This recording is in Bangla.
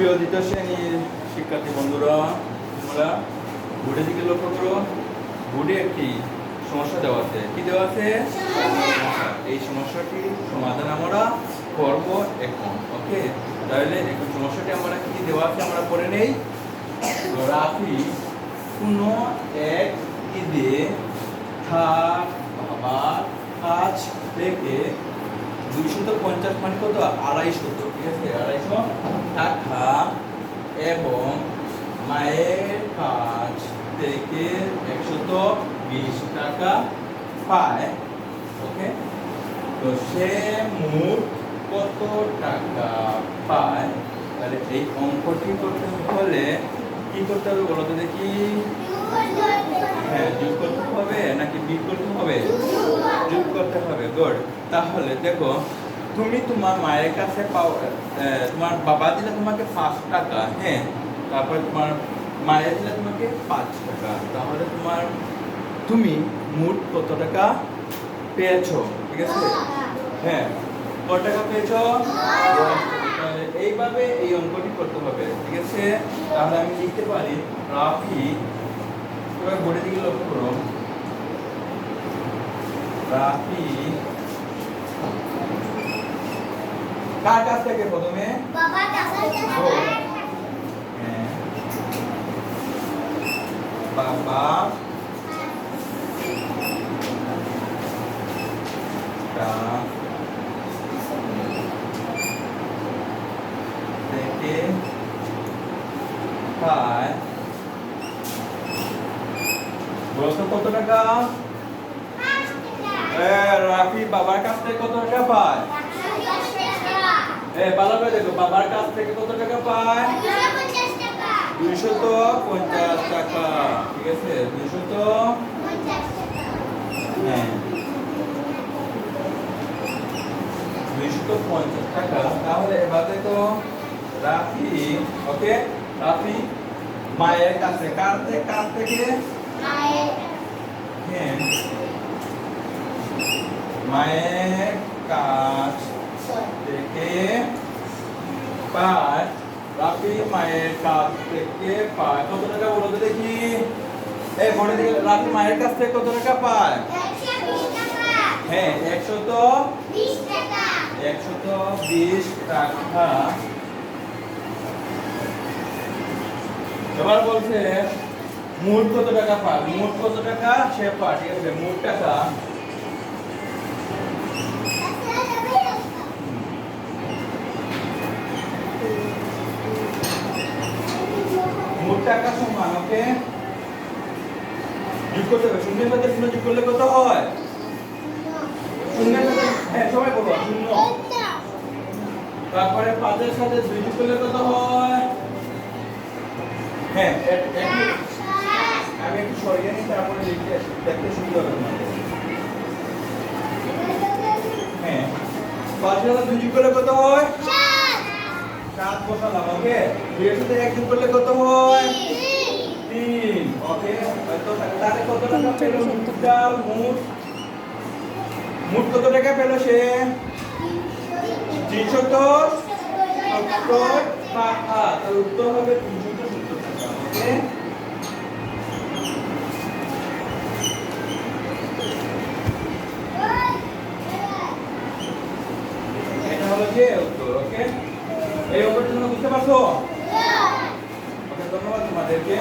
প্রিয় দ্বিতীয় শ্রেণির শিক্ষার্থী বন্ধুরা, তোমরা বোর্ডের দিকে লক্ষ্য করো। বোর্ডে একটি সমস্যা দেওয়া আছে। কি দেওয়া আছে? এই সমস্যাটির সমাধান আমরা করব এখন, ওকে? তাহলে এখন সমস্যাটি আমরা কি দেওয়া আছে আমরা পড়ে নেই। রাফি কোনো এক ঈদে থাক বাবার কাছ থেকে দুইশত পঞ্চাশ মানে কত? আড়াইশো ঠিক আছে? আড়াইশো টাকা এবং মায়ের কাছ থেকে একশত বিশ টাকা পায়। ওকে? তো সে মোট কত টাকা পায়? তাহলে এই অঙ্কটি করতে হলে কি করতে হবে বলো তো দেখি? হ্যাঁ যোগ করতে হবে নাকি বিয়োগ করতে হবে? করতে হবে গুড তাহলে দেখো তুমি তোমার মায়ের কাছে পাও তোমার বাবা দিলে তোমাকে পাঁচ টাকা হ্যাঁ? তারপর তোমার মায়ের দিলে তোমাকে পাঁচ টাকা। তাহলে তোমার তুমি মোট কত টাকা পেয়েছ? ঠিক আছে? হ্যাঁ কত টাকা পেয়েছ? এইভাবে এই অঙ্কটি করতে হবে ঠিক আছে? তাহলে আমি লিখতে পারি রাফি এবার বোর্ডের দিকে লক্ষ্য করো। রাফি কার কাছ থেকে প্রথমে? হ্যাঁ। বাবা। কাছ থেকে পায়। বলতো কত টাকা? এ, রাফি বাবার কাছ থেকে কত টাকা পায়? ভালো করে দেখো বাবার কাছ থেকে কত টাকা পায়? দুইশত পঞ্চাশ টাকা ঠিক আছে? দুইশত? হ্যাঁ। দুইশত পঞ্চাশ টাকা তাহলে এবার দেখো রাফি ওকে? রাফি মায়ের কাছে কার থেকে কার থেকে? হ্যাঁ। মায়ের কাছ থেকে পায় রাফি মায়ের কাছ থেকে পায় কত টাকা তো দেখি এই রাফি মায়ের কাছ থেকে কত টাকা পায় হ্যাঁ একশত একশত বিশ টাকা এবার বলছে মোট কত টাকা পায়? মোট কত টাকা? সে পায়, ঠিক আছে, মোট টাকা ওকে? যোগ করতে হবে। শূন্যের সাথে শূন্য যোগ করলে কত হয়? শূন্যের সাথে হ্যাঁ সবাই বলো শূন্য। তারপরে পাঁচের সাথে দুই যোগ করলে কত হয়? হ্যাঁ আমি একটু সরিয়ে নিই তারপরে লিখতে দেখতে সুবিধা হবে হ্যাঁ পাঁচের সাথে দুই যোগ করলে কত হয়? সাত। বসালাম ওকে? দুইয়ের সাথে এক যোগ করলে কত হয়? তিন। ওকে তো তাহলে কত টাকা পেল? টোটাল মোট। মোট কত টাকা পেল সে? তিনশত সত্তর টাকা তার উত্তর হবে তিনশত সত্তর টাকা ওকে এটা হলো যে উত্তর ওকে এই উত্তরটা তোমরা বুঝতে পারছ? ওকে ধন্যবাদ তোমাদেরকে।